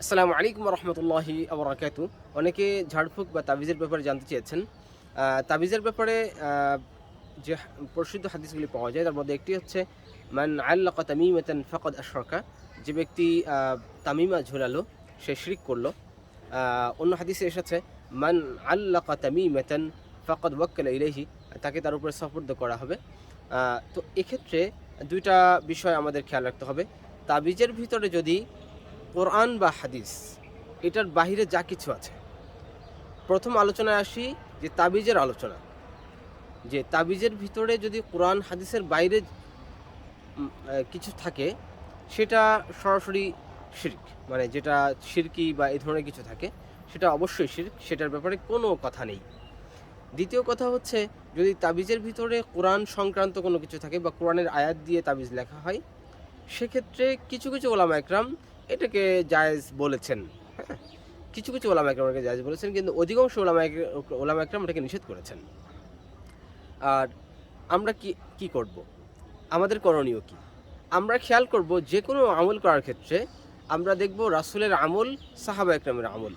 আসসালামু আলাইকুম রহমতুল্লাহি আবরাকাতু অনেকে ঝাড়ফুঁক বা তাবিজের ব্যাপারে জানতে চেয়েছেন। তাবিজের ব্যাপারে যে প্রসিদ্ধ হাদিসগুলি পাওয়া যায়, তার মধ্যে একটি হচ্ছে, মান আল্লাকা তামিমাতান ফাকাদ আশরাকা যে ব্যক্তি তামিমা ঝুলালো, সে শিরিক করল। অন্য হাদিসে এসেছে, মান আল্লাকা তামিমাতান ফাকাদ ওয়াক্কালা ইলেহি তাকে তার উপরে সফর্দ করা হবে। তো এক্ষেত্রে দুইটা বিষয় আমাদের খেয়াল রাখতে হবে। তাবিজের ভিতরে যদি কোরআন বা হাদিস, এটার বাহিরে যা কিছু আছে। প্রথম আলোচনায় আসি যে তাবিজের আলোচনা। যে তাবিজের ভিতরে যদি কোরআন, হাদিসের বাইরে কিছু থাকে, সেটা সরাসরি শিরক মানে যেটা শিরকি বা এই ধরনের কিছু থাকে, সেটা অবশ্যই শিরক, সেটার ব্যাপারে কোনো কথা নেই। দ্বিতীয় কথা হচ্ছে, যদি তাবিজের ভিতরে কোরআন সংক্রান্ত কোনো কিছু থাকে বা কোরআনের আয়াত দিয়ে তাবিজ লেখা হয়, সেক্ষেত্রে কিছু কিছু ওলামা একরাম এটাকে জায়েজ বলেছেন। হ্যাঁ কিছু কিছু ওলামা একরাম এটাকে জায়েজ বলেছেন, কিন্তু অধিকাংশ ওলামা ওলামা একরাম এটাকে নিষেধ করেছেন। আর আমরা কি কি করব? আমাদের করণীয় কি? আমরা খেয়াল করব যে কোনো আমল করার ক্ষেত্রে আমরা দেখব রাসূলের আমল, সাহাবা একরামের আমল।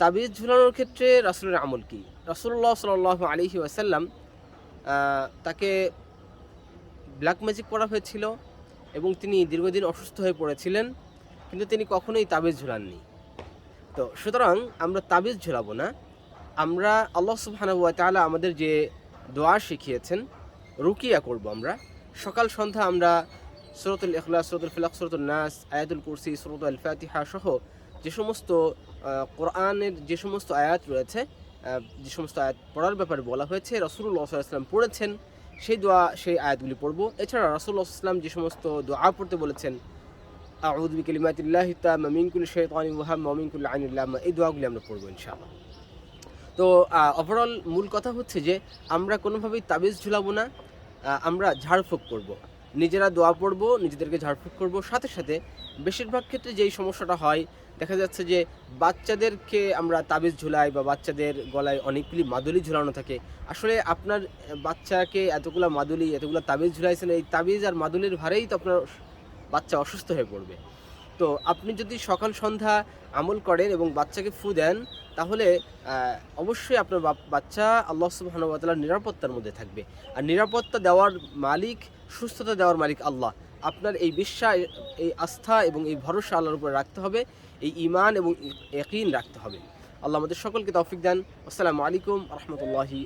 তাবিজ ঝুলানোর ক্ষেত্রে রাসূলের আমল কি? রাসূলুল্লাহ সাল্লাল্লাহু আলাইহি ওয়াসাল্লাম তাকে ব্ল্যাক ম্যাজিক করা হয়েছিল এবং তিনি দীর্ঘদিন অসুস্থ হয়ে পড়েছিলেন, কিন্তু তিনি কখনোই তাবিজ ঝুলাননি। তো সুতরাং আমরা তাবিজ ঝুলাবো না। আমরা আল্লাহ সুবহানাহু ওয়া তাআলা আমাদের যে দোয়া শিখিয়েছেন, রুকিয়া করব আমরা। সকাল সন্ধ্যা আমরা সুরতুল ইখলাস, সুরতুল ফিলাক সুরতুল নাস, আয়াতুল কুরসি সুরত আল ফাতিহা সহ যে সমস্ত কোরআনের যে সমস্ত আয়াত রয়েছে যে সমস্ত আয়াত পড়ার ব্যাপারে বলা হয়েছে রসুল্লাহ সাল্লাম পড়েছেন সেই দোয়া, সেই আয়াতগুলি পড়ব এছাড়া রাসুল্লাহ ইসলাম যে সমস্ত দোয়া পড়তে বলেছেন আউদ বিকালিমাতিল্লাহ তাম্মা শেখ কুল্লি ওহাম ওয়া আইনুল্লাহ এই দোয়াগুলি আমরা পড়ব ইনশাআল্লাহ তো ওভারঅল মূল কথা হচ্ছে যে, আমরা কোনোভাবেই তাবিজ ঝুলাবো না আমরা ঝাড়ফুঁক করব। নিজেরা দোয়া পড়ব, নিজেদেরকে ঝাড়ফুঁক করব। সাথে সাথে বেশিরভাগ ক্ষেত্রে যেই সমস্যাটা হয়, দেখা যাচ্ছে যে বাচ্চাদেরকে আমরা তাবিজ ঝুলাই বা বাচ্চাদের গলায় অনেকগুলি মাদুলি ঝুলানো থাকে। আসলে আপনার বাচ্চাকে এতগুলো মাদুলি, এতগুলো তাবিজ ঝুলাইছেন, এই তাবিজ আর মাদুলির ভারেই তো আপনার বাচ্চা অসুস্থ হয়ে পড়বে। তো আপনি যদি সকাল সন্ধ্যা আমল করেন এবং বাচ্চাকে ফু দেন, তাহলে অবশ্যই আপনার বাচ্চা আল্লাহ তাআলার নিরাপত্তার মধ্যে থাকবে। আর নিরাপত্তা দেওয়ার মালিক, সুস্থতা দেওয়ার মালিক আল্লাহ। আপনার এই বিশ্বাস, এই আস্থা এবং এই ভরসা আল্লাহর উপরে রাখতে হবে, এই ইমান এবং ইয়াকিন রাখতে হবে। আল্লাহ আমাদের সকলকে তৌফিক দেন। আসসালামু আলাইকুম রহমতুল্লাহি